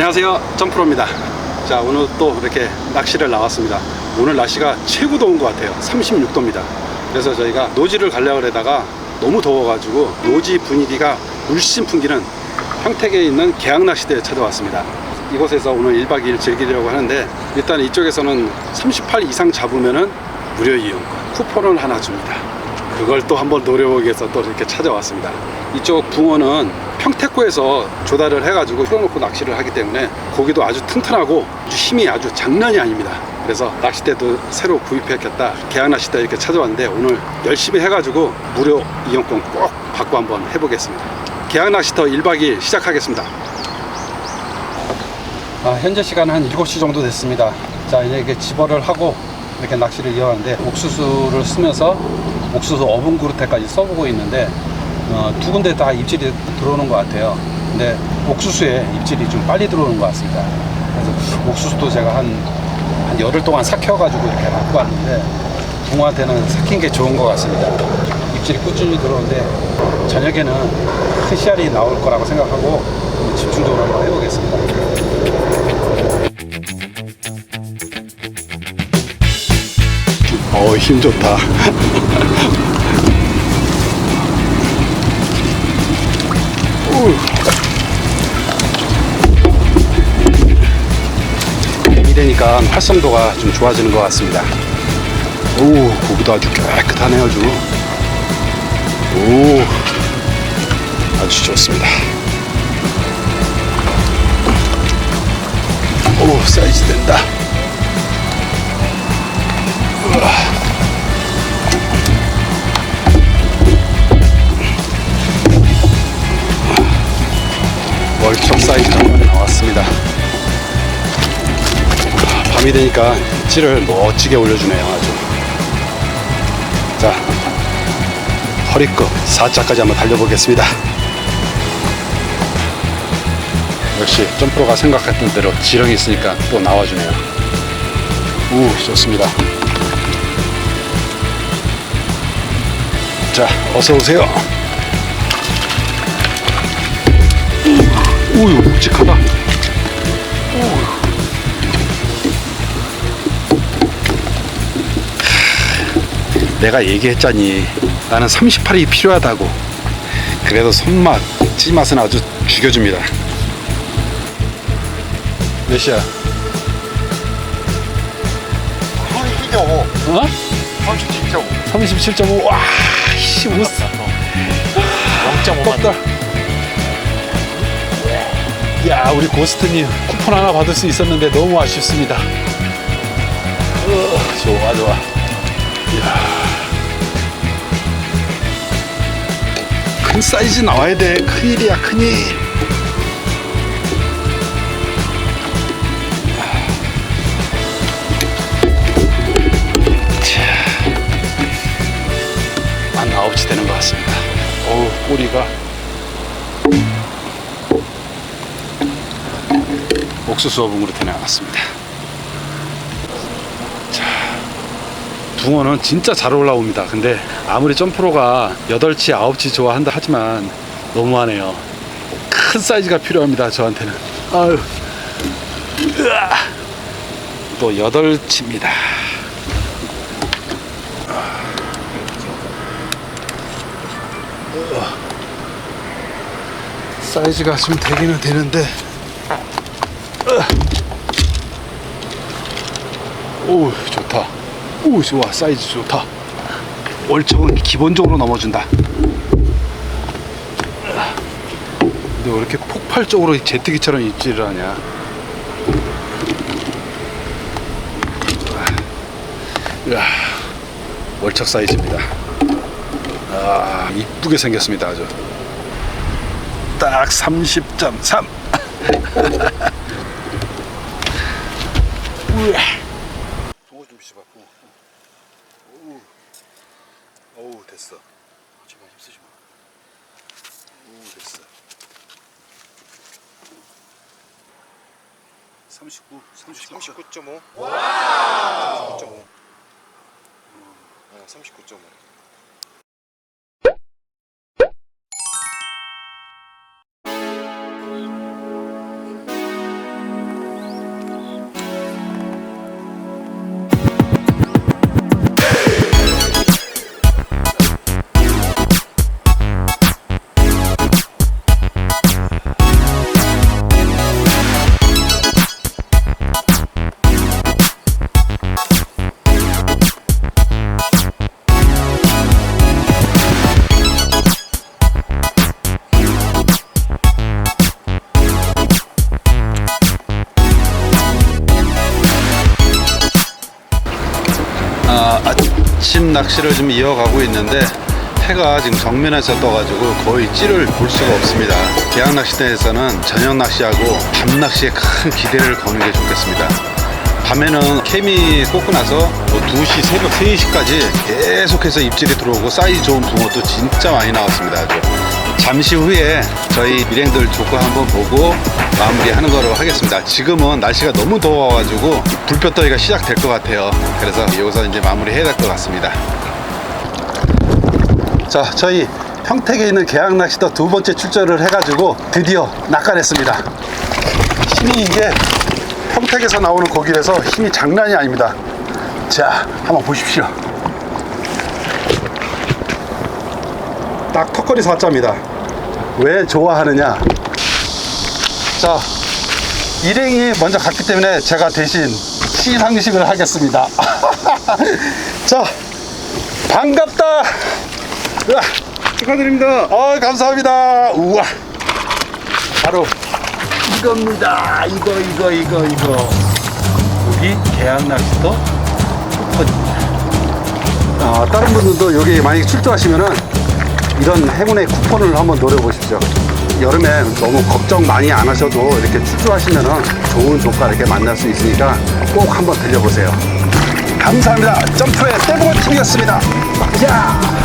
안녕하세요. 점프로입니다. 자 오늘 또 이렇게 낚시를 나왔습니다. 오늘 날씨가 최고 더운 것 같아요. 36도입니다. 그래서 저희가 노지를 가려고 하다가 너무 더워가지고 노지 분위기가 물씬 풍기는 평택에 있는 계양낚시대에 찾아왔습니다. 이곳에서 오늘 1박 2일 즐기려고 하는데 일단 이쪽에서는 38 이상 잡으면은 무료 이용권 쿠폰을 하나 줍니다 그걸 또 한번 노려보기 위해서 또 이렇게 찾아왔습니다. 이쪽 붕어는 평택구에서 조달을 해가지고 풀어놓고 낚시를 하기 때문에 고기도 아주 튼튼하고 힘이 아주 장난이 아닙니다. 그래서 낚싯대도 새로 구입했겠다. 계약 낚싯대 이렇게 찾아왔는데 오늘 열심히 해가지고 무료 이용권 꼭 받고 한번 해보겠습니다. 계약 낚시터 1박 2일 시작하겠습니다. 아, 현재 시간은 한 7시 정도 됐습니다. 자, 이제 이렇게 집어를 하고 이렇게 낚시를 이어가는데 옥수수를 쓰면서 옥수수 어분 그릇에까지 써보고 있는데 어, 두 군데 다 입질이 들어오는 것 같아요. 근데 옥수수에 입질이 좀 빨리 들어오는 것 같습니다. 그래서 옥수수도 제가 한, 한 열흘 동안 삭혀가지고 이렇게 갖고 왔는데 붕어한테는 삭힌 게 좋은 것 같습니다. 입질이 꾸준히 들어오는데 저녁에는 큰 씨알이 나올 거라고 생각하고 어, 힘 좋다. 이러니까 활성도가 좀 좋아지는 것 같습니다. 오, 고기도 아주 깨끗하네요, 아주. 오, 아주 좋습니다. 오, 사이즈 된다. 월 척 사이즈 한 마리 나왔습니다. 밤이 되니까 찌를 멋지게 올려주네요, 아주. 자, 허리끝 4자까지 한번 달려보겠습니다. 역시 점프로가 생각했던 대로 지렁이 있으니까 또 나와주네요. 우, 좋습니다. 자, 어서 오세요. 우유 묵직하다. 내가 얘기했잖니. 나는 38이 필요하다고. 그래도 손맛, 찌맛은 아주 죽여줍니다. 몇 시야? 32.5. 어? 37.5. 37.5. 와, 씨, 못 0.5만 떴다. 야, 우리 고스트님 쿠폰 하나 받을 수 있었는데 너무 아쉽습니다. 어, 좋아, 좋아. 이야. 큰 사이즈 나와야 돼. 큰일이야, 큰일. 한 9시 되는 것 같습니다. 어우, 꼬리가. 그릇에 나왔습니다. 자, 붕어는 진짜 잘 올라옵니다. 근데 아무리 점프로가 8치, 9치 좋아한다 하지만 너무하네요. 큰 사이즈가 필요합니다. 저한테는. 아유. 으아. 또 8치입니다. 사이즈가 좀 되기는 되는데 오 좋다. 오 좋아. 사이즈 좋다. 월척은 기본적으로 넘어준다. 근데 왜 이렇게 폭발적으로 제트기처럼 입질을 하냐? 이야, 월척 사이즈입니다. 아 이쁘게 생겼습니다 아주. 딱 30.3. 우와. 동호 좀 비춰봐. 오. 어우 됐어. 제발 힘쓰지 마. 오 됐어. 39, 39. 39.5. 와. 39.5. 어, 39.5. 아침 낚시를 좀 이어가고 있는데 해가 지금 정면에서 떠가지고 거의 찌를 볼 수가 없습니다. 계양 낚시대에서는 저녁 낚시하고 밤 낚시에 큰 기대를 거는 게 좋겠습니다. 밤에는 케미 꽂고 나서 뭐 2시, 새벽 3시까지 계속해서 입질이 들어오고 사이즈 좋은 붕어도 진짜 많이 나왔습니다. 아주. 잠시 후에 저희 일행들 조건 한번 보고 마무리하는 거로 하겠습니다. 지금은 날씨가 너무 더워가지고 불볕더위가 시작될 것 같아요. 그래서 여기서 이제 마무리 해야 될 것 같습니다. 자, 저희 평택에 있는 계양 낚시터 두 번째 출전을 해가지고 드디어 낚아냈습니다. 힘이 이게 평택에서 나오는 고기라서 힘이 장난이 아닙니다. 자, 한번 보십시오. 딱 턱걸이 4자입니다. 왜 좋아하느냐? 자, 일행이 먼저 갔기 때문에 제가 대신 시상식을 하겠습니다. 자, 반갑다. 으아, 축하드립니다. 어, 감사합니다. 우와. 바로 이겁니다. 이거, 이거, 이거, 이거. 여기 계양 낚시터 쿠폰입니다. 아, 다른 분들도 여기 만약에 출조하시면은 이런 행운의 쿠폰을 한번 노려보십시오. 여름에 너무 걱정 많이 안 하셔도 이렇게 출조하시면은 좋은 조가 이렇게 만날 수 있으니까 꼭 한번 들려보세요. 감사합니다. 점프의 떼보고 팀이었습니다. 야!